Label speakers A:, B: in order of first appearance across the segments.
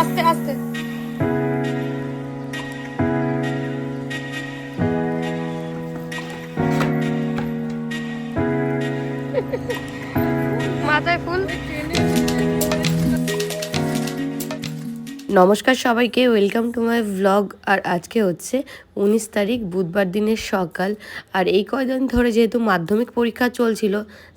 A: আস্তে আস্তে। মাথায় ফুল। নমস্কার সবাইকে ওয়েলকাম টু মাই ভ্লগ আর আজকে হচ্ছে উনিশ তারিখ বুধবার দিনের সকাল। আর এই কয়দিন ধরে যেহেতু মাধ্যমিক পরীক্ষা চলছিল,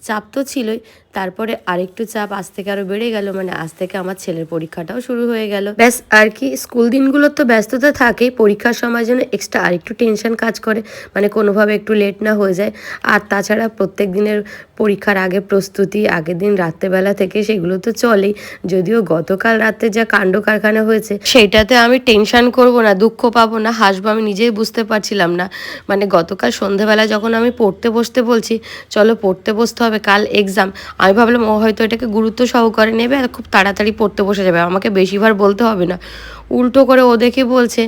A: চাপ তো ছিলই, তারপরে আরেকটু চাপ আজ থেকে আরও বেড়ে গেল মানে আজ থেকে আমার ছেলের পরীক্ষাটাও শুরু হয়ে গেল। ব্যাস, আর কি, স্কুল দিনগুলোর তো ব্যস্ততা থাকেই, পরীক্ষার সময় যেন এক্সট্রা আরেকটু টেনশন কাজ করে মানে কোনোভাবে একটু লেট না হয়ে যায়। আর তাছাড়া প্রত্যেক দিনের পরীক্ষার আগে প্রস্তুতি, আগের দিন রাত্রেবেলা থেকে সেগুলো তো চলেই। যদিও গতকাল রাতে যা কাণ্ড কারখানা হয়েছে, সেটাতে আমি টেনশন করব না, দুঃখ পাবো না, হাসবো, আমি নিজেই বুঝতে পারছিলাম না। মানে গতকাল সন্ধেবেলা যখন আমি পড়তে বসতে বলছি, চলো পড়তে বসতে হবে, কাল এক্সাম আমি ভাবলাম, ও হয়তো এটাকে গুরুত্ব সহকারে নেবে, আর খুব তাড়াতাড়ি পড়তে বসে যাবে, আমাকে বেশিবার বলতে হবে না। উল্টো করে ও দেখে বলছে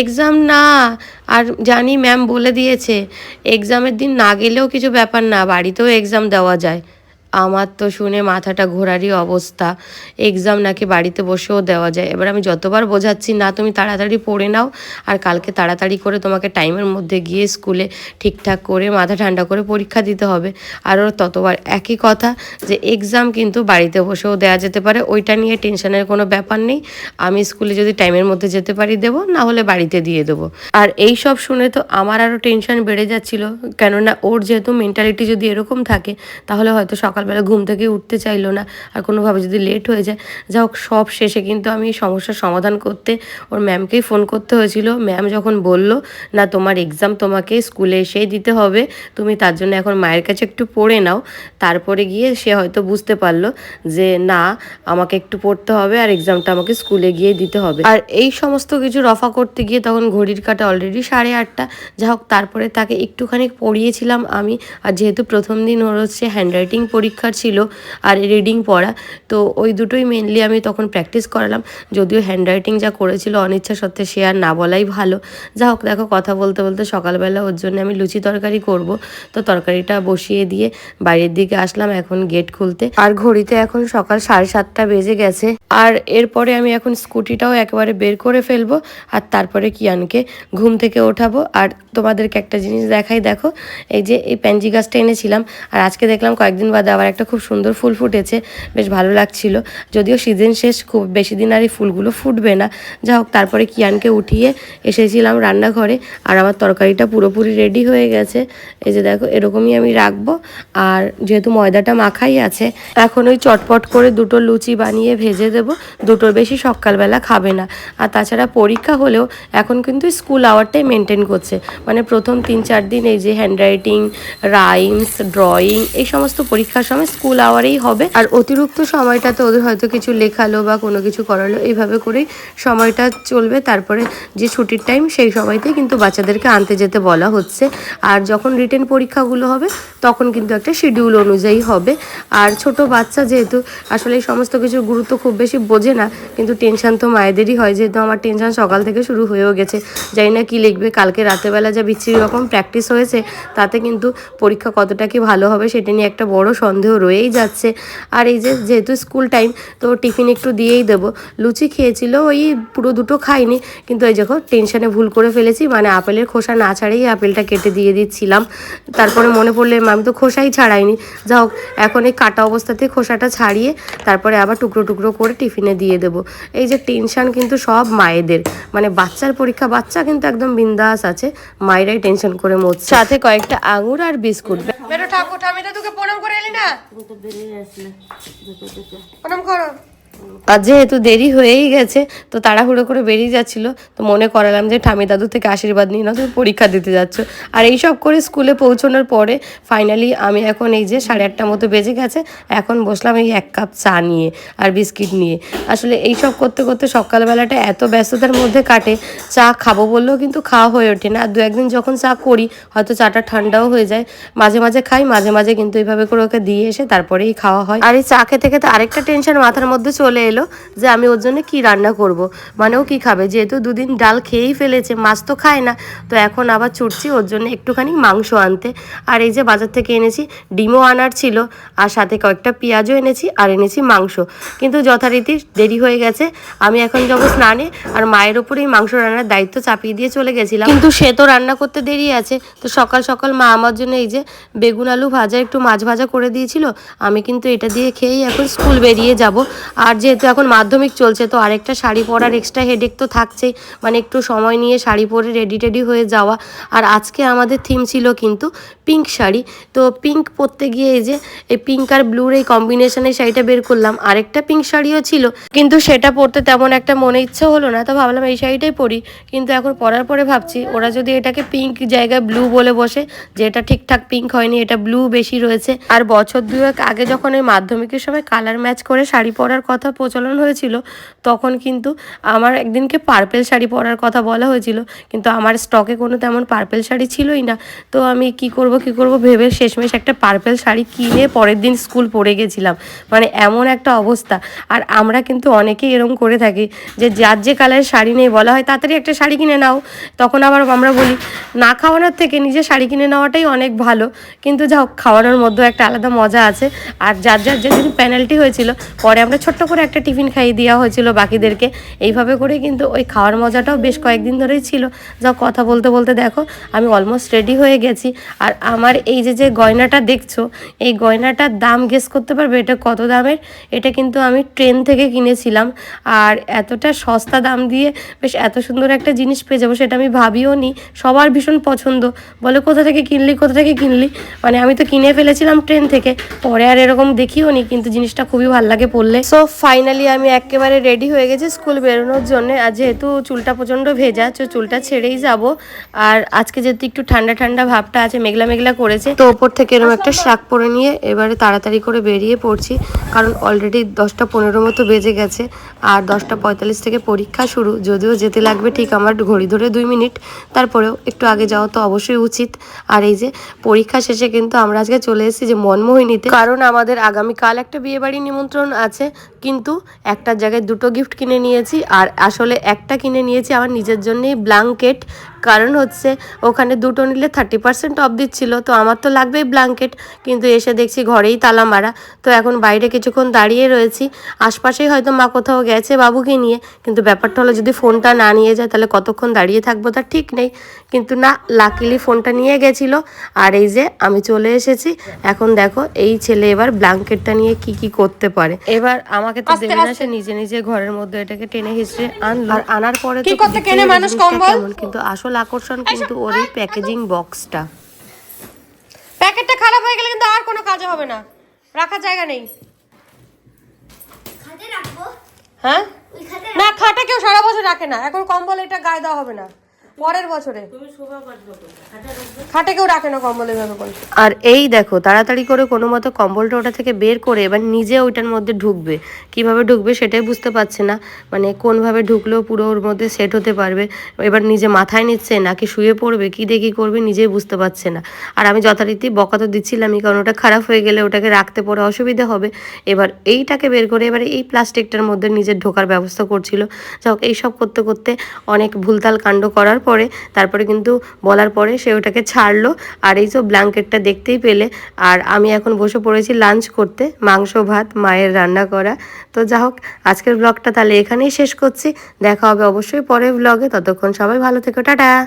A: এক্সাম না, আর জানি ম্যাম বলে দিয়েছে এক্সামের দিন না গেলেও কিছু ব্যাপার না, বাড়িতেও এক্সাম দেওয়া যায়। আমার তো শুনে মাথাটা ঘোরারই অবস্থা। এক্সাম নাকি বাড়িতে বসেও দেওয়া যায়। এবার আমি যতবার বোঝাচ্ছি, না, তুমি তাড়াতাড়ি পড়ে নাও আর কালকে তাড়াতাড়ি করে তোমাকে টাইমের মধ্যে গিয়ে স্কুলে ঠিকঠাক করে মাথা ঠান্ডা করে পরীক্ষা দিতে হবে। আর ওর ততবার একই কথা যে এক্সাম কিন্তু বাড়িতে বসেও দেওয়া যেতে পারে। ওইটা নিয়ে টেনশনের কোনো ব্যাপার নেই। আমি স্কুলে যদি টাইমের মধ্যে যেতে পারি দেবো, না হলে বাড়িতে দিয়ে দেবো। আর এই সব শুনে তো আমার আরও টেনশন বেড়ে যাচ্ছিল। কেননা ওর যেহেতু মেন্টালিটি যদি এরকম থাকে, তাহলে হয়তো সকালবেলা ঘুম থেকে উঠতে চাইলো না। আর কোনোভাবে যদি লেট হয়ে যায় যা হোক সব শেষে কিন্তু আমি সমস্যার সমাধান করতে ওর ম্যামকেই ফোন করতে হয়েছিল। ম্যাম যখন বলল, না, তোমার এক্সাম তোমাকে স্কুলে এসেই দিতে হবে, তুমি তার জন্য এখন মায়ের কাছে একটু পড়ে নাও। তারপরে গিয়ে সে হয়তো বুঝতে পারল যে, না, আমাকে একটু পড়তে হবে আর এক্সামটা আমাকে স্কুলে গিয়ে দিতে হবে। আর এই সমস্ত কিছু রফা করতে গিয়ে তখন ঘড়ির কাটা অলরেডি সাড়ে আটটা। যা হোক তারপরে তাকে একটুখানি পড়িয়েছিলাম আমি। আর যেহেতু প্রথম দিন ওর হচ্ছে হ্যান্ডরাইটিং পরীক্ষা ছিল আর রিডিং পড়া। তো ওই দুটোই মেনলি আমি তখন প্র্যাকটিস করালাম। যদিও হ্যান্ডরাইটিং যা করেছিল অনিচ্ছা সত্ত্বে সে আর না বলাই ভালো। যা হোক, দেখো, কথা বলতে বলতে সকালবেলা ওর জন্য আমি লুচি তরকারি করব। তো তরকারিটা বসিয়ে দিয়ে বাইরের দিকে আসলাম এখন গেট খুলতে। আর ঘড়িতে এখন সকাল সাড়ে সাতটা বেজে গেছে। আর এরপরে আমি এখন স্কুটিটাও একেবারে বের করে ফেলব। আর তারপরে কিয়ানকে ঘুম থেকে ওঠাবো। আর তোমাদেরকে একটা জিনিস দেখাই, দেখো, এই যে এই প্যাঞ্জি গাছটা এনেছিলাম। আর আজকে দেখলাম কয়েকদিন বাদে আবার একটা খুব সুন্দর ফুল ফুটেছে, বেশ ভালো লাগছিল। যদিও সিজন শেষ, খুব বেশি দিন আর এই ফুলগুলো ফুটবে না। যা হোক, তারপরে কিয়ানকে উঠিয়ে এসেছিলাম রান্নাঘরে, আর আমার তরকারিটা পুরোপুরি রেডি হয়ে গেছে। এই যে দেখো, এরকমই আমি রাখব। আর যেহেতু ময়দাটা মাখাই আছে, এখন ওই চটপট করে দুটো লুচি বানিয়ে ভেজে দেবো। দুটোর বেশি সকালবেলা খাবে না। আর তাছাড়া পরীক্ষা হলেও এখন কিন্তু স্কুল আওয়ারটাই মেনটেন করছে। মানে প্রথম তিন চার দিন এই যে হ্যান্ডরাইটিং রাইমস ড্রয়িং এই সমস্ত পরীক্ষার সময় স্কুল আওয়ারেই হবে। আর অতিরিক্ত সময়টাতে ওদের হয়তো কিছু লেখালো বা কোনো কিছু করালো, এইভাবে করেই সময়টা চলবে। তারপরে যে ছুটির টাইম সেই সময়তেই কিন্তু বাচ্চাদেরকে আনতে যেতে বলা হচ্ছে। আর যখন রিটেন পরীক্ষাগুলো হবে, তখন কিন্তু একটা শিডিউল অনুযায়ী হবে। আর ছোট বাচ্চা যেহেতু, আসলে এই সমস্ত কিছুর গুরুত্ব খুব বেশি বোঝে না, কিন্তু টেনশন তো মায়েদেরই হয়। যেহেতু আমার টেনশন সকাল থেকে শুরু হয়েও গেছে। জানি না কি লিখবে, কালকে রাতেবেলা যা বিচ্ছিরি রকম প্র্যাকটিস হয়েছে, তাতে কিন্তু পরীক্ষা কতটা কি ভালো হবে, সেটা নিয়ে একটা বড় সন্দেহ রয়েই যাচ্ছে। আর এই যে যেহেতু স্কুল টাইম তো টিফিন একটু দিয়েই দেবো। লুচি খেয়েছিল ওই পুরো দুটো খাইনি। কিন্তু এই দেখো টেনশনে ভুল করে ফেলেছি। মানে আপেলের খোসা না ছাড়েই আপেলটা কেটে দিয়ে দিচ্ছিলাম। তারপরে মনে পড়লে আমি তো খোসাই ছাড়াইনি। যা হোক এখন এই কাটা অবস্থাতে খোসাটা ছাড়িয়ে তারপরে আবার টুকরো টুকরো করে টিফিনে দিয়ে দেবো। এই যে টেনশান কিন্তু সব মায়েদের। মানে বাচ্চার পরীক্ষা বাচ্চা কিন্তু একদম বিন্দাস আছে। মায়েরাই টেনশন করে মরছে। সাথে কয়েকটা আঙুর আর বিস্কুট। আমি ঠামিটা তোকে প্রণাম করে এলি না? প্রণাম করো। আর যেহেতু দেরি হয়েই গেছে, তো তাড়াহুড়ো করে বেরিয়ে যাচ্ছিল। তো মনে করালাম যে ঠামি দাদু থেকে আশীর্বাদ নিয়ে না তুমি পরীক্ষা দিতে যাচ্ছ। আর এই সব করে স্কুলে পৌঁছানোর পরে ফাইনালি আমি এখন এই যে সাড়ে আটটা মতো বেজে গেছে, এখন বসলাম এই এক কাপ চা নিয়ে আর বিস্কিট নিয়ে। আসলে এই সব করতে করতে সকালবেলাটা এত ব্যস্ততার মধ্যে কাটে, চা খাব বললেও কিন্তু খাওয়া হয়ে ওঠে না। আর দু একদিন যখন চা করি, হয়তো চাটা ঠান্ডাও হয়ে যায়। মাঝে মাঝে খাই, মাঝে মাঝে কিন্তু এইভাবে করে ওকে দিয়ে এসে তারপরেই খাওয়া হয়। আর এই চা খেতে খেতে আরেকটা টেনশন মাথার মধ্যে চলে চলে এলো যে আমি ওর জন্য কি রান্না করব। মানে ও কী খাবে? যেহেতু দুদিন ডাল খেয়েই ফেলেছে, মাছ তো খায় না। তো এখন আবার ছুটছি ওর জন্য একটুখানি মাংস আনতে। আর এই যে বাজার থেকে এনেছি, ডিমও আনার ছিল। আর সাথে কয়েকটা পেঁয়াজও এনেছি আর এনেছি মাংস। কিন্তু যথারীতি দেরি হয়ে গেছে। আমি এখন যাব স্নানে আর মায়ের ওপরেই মাংস রান্নার দায়িত্ব চাপিয়ে দিয়ে চলে গেছিলাম। কিন্তু সে তো রান্না করতে দেরি আছে। তো সকাল সকাল মা আমার জন্য এই যে বেগুন আলু ভাজা, একটু মাছ ভাজা করে দিয়েছিল। আমি কিন্তু এটা দিয়ে খেয়েই এখন স্কুল বেরিয়ে যাব। আর যেহেতু এখন মাধ্যমিক চলছে, তো আরেকটা শাড়ি পরার এক্সট্রা হেডেক তো থাকছেই। মানে একটু সময় নিয়ে শাড়ি পরে রেডি টেডি হয়ে যাওয়া। আর আজকে আমাদের থিম ছিল কিন্তু পিঙ্ক শাড়ি। তো পিঙ্ক পরতে গিয়ে এই যে, এই পিঙ্ক আর ব্লুর এই কম্বিনেশনে শাড়িটা বের করলাম। আরেকটা পিঙ্ক শাড়িও ছিল। কিন্তু সেটা পরতে তেমন একটা মনে ইচ্ছে হলো না, তো ভাবলাম এই শাড়িটাই পরি। কিন্তু এখন পরার পরে ভাবছি, ওরা যদি এটাকে পিঙ্ক জায়গায় ব্লু বলে বসে যে এটা ঠিকঠাক পিঙ্ক হয়নি, এটা ব্লু বেশি রয়েছে। আর বছর দুয়েক আগে যখন এই মাধ্যমিকের সময় কালার ম্যাচ করে শাড়ি পরার কথা প্রচলন হয়েছিল, তখন কিন্তু আমার একদিনকে পার্পেল শাড়ি পরার কথা বলা হয়েছিল, কিন্তু আমার স্টকে কোনো তেমন পার্পেল শাড়ি ছিলই না। তো আমি কি করব কি করব ভেবে শেষমেশ একটা পার্পেল শাড়ি কিনে পরের দিন স্কুল পরে গেছিলাম। মানে এমন একটা অবস্থা। আর আমরা কিন্তু অনেকেই এরকম করে থাকি যে, যার যে কালারের শাড়ি নেই, বলা হয় তাড়াতাড়ি একটা শাড়ি কিনে নাও। তখন আবার আমরা বলি, না খাওয়ানোর থেকে নিজে শাড়ি কিনে নেওয়াটাই অনেক ভালো। কিন্তু যা খাওয়ানোর মধ্যেও একটা আলাদা মজা আছে। আর যার যার যেদিন পেনাল্টি হয়েছিল, পরে আমরা ছোট্ট করে একটা টিফিন খাইয়ে দেওয়া হয়েছিল বাকিদেরকে। এইভাবে করে কিন্তু ওই খাওয়ার মজাটাও বেশ কয়েকদিন ধরেই ছিল। যা কথা বলতে বলতে দেখো, আমি অলমোস্ট রেডি হয়ে গেছি। আর আমার এই যে যে গয়নাটা দেখছ, এই গয়নাটার দাম গেস করতে পারবে এটা কত দামের? এটা কিন্তু আমি ট্রেন থেকে কিনেছিলাম। আর এতটা সস্তা দাম দিয়ে বেশ এত সুন্দর একটা জিনিস পেয়ে যাব সেটা আমি ভাবিও নি। সবার ভীষণ পছন্দ। বলে কোথা থেকে কিনলি, কোথা থেকে কিনলি? মানে আমি তো কিনে ফেলেছিলাম ট্রেন থেকে। পরে আর এরকম দেখিও নি, কিন্তু জিনিসটা খুবই ভালো লাগে পড়লে সো ফাইনালি আমি একেবারে রেডি হয়ে গেছি স্কুল বেরোনোর জন্য। আর যেহেতু চুলটা প্রচণ্ড ভেজা, তো চুলটা ছেড়েই যাব। আর আজকে যেহেতু একটু ঠান্ডা ঠান্ডা ভাবটা আছে, মেঘলা মেঘলা করেছে, তো ওপর থেকে এরকম একটা শাক পরে নিয়ে এবারে তাড়াতাড়ি করে বেরিয়ে পড়ছি। কারণ অলরেডি দশটা পনেরো মতো বেজে গেছে, আর দশটা পঁয়তাল্লিশ থেকে পরীক্ষা শুরু। যদিও যেতে লাগবে ঠিক আমার ঘড়ি ধরে দুই মিনিট, তারপরেও একটু আগে যাওয়া তো অবশ্যই উচিত। আর এই যে পরীক্ষা শেষে কিন্তু আমরা আজকে চলে এসেছি যে মনমোহিনীতে। কারণ আমাদের আগামীকাল একটা বিয়ে বাড়ি নিমন্ত্রণ আছে, কিন্তু একটা জায়গায় দুটো গিফট কিনে নিয়েছি, আর আসলে একটা কিনে নিয়েছি আমার নিজের জন্যেই ব্ল্যাঙ্কেট কারণ হচ্ছে ওখানে দুটো নিলে থার্টি পার্সেন্ট অফ দিচ্ছিল। তো আমার তো লাগবেই ব্ল্যাঙ্কেট কিন্তু এসে দেখছি ঘরেই তালা মারা। তো এখন বাইরে কিছুক্ষণ দাঁড়িয়ে রয়েছি। আশপাশেই হয়তো মা কোথাও গেছে বাবুকে নিয়ে কিন্তু ব্যাপারটা হলো যদি ফোনটা না নিয়ে যায় তাহলে কতক্ষণ দাঁড়িয়ে থাকব তার ঠিক নেই। কিন্তু না লাকিলি ফোনটা নিয়ে গেছিল। আর এই যে আমি চলে এসেছি। এখন দেখো এই ছেলে এবার ব্ল্যাঙ্কেটটা নিয়ে কি কি করতে পারে। এবার আমাকে তো দেবে না সে নিজে নিজে ঘরের মধ্যে এটাকে টেনে হিসড়ে আনলো। আর আনার পরে তো
B: করতে মানুষ কম্বল?
A: কেমন, কিন্তু আসল আকর্ষণ কিন্তু ওর এই প্যাকেজিং বক্সটা
B: প্যাকেটটা খারাপ হয়ে গেলে কিন্তু আর কোনো কাজে হবে না। রাখার জায়গা নেই।
C: খাটে রাখব।
B: হ্যাঁ? না খাটা কেউ সারা বছর রাখে না। এখন কম্বল এটা গায়ে দেওয়া হবে না। পরের বছরে। খাটে কেউ রাখে না কম্বল এভাবে করে।
A: আর এই দেখো তাড়াতাড়ি করে কোনো মতো কম্বলটা ওটা থেকে বের করে এবার নিজে ওইটার মধ্যে ঢুকবে। কীভাবে ঢুকবে সেটাই বুঝতে পারছে না। মানে কোনভাবে ঢুকলেও পুরো ওর মধ্যে সেট হতে পারবে। এবার নিজে মাথায় নিচ্ছে নাকি শুয়ে পড়বে কি দেখি করবে নিজেই বুঝতে পারছে না। আর আমি যথারীতি বকা তো দিচ্ছিলামই কারণ ওটা খারাপ হয়ে গেলে ওটাকে রাখতে পরে অসুবিধা হবে। এবার এইটাকে বের করে এবারে এই প্লাস্টিকটার মধ্যে নিজের ঢোকার ব্যবস্থা করছিল। যাই হোক এইসব করতে করতে অনেক ভুলতাল কাণ্ড করার পরে, তারপরে কিন্তু বলার পরে সে ওটাকে ছাড়লো। আর এই তো ব্ল্যাঙ্কেটটা দেখতেই পেলে। আর আমি এখন বসে পড়েছি লাঞ্চ করতে, মাংস, ভাত, মায়ের রান্না করা। তো যা হোক, আজকের ব্লগটা তাহলে এখানেই শেষ করছি। দেখা হবে অবশ্যই পরের ব্লগে। ততক্ষণ সবাই ভালো থেকো, টাটা!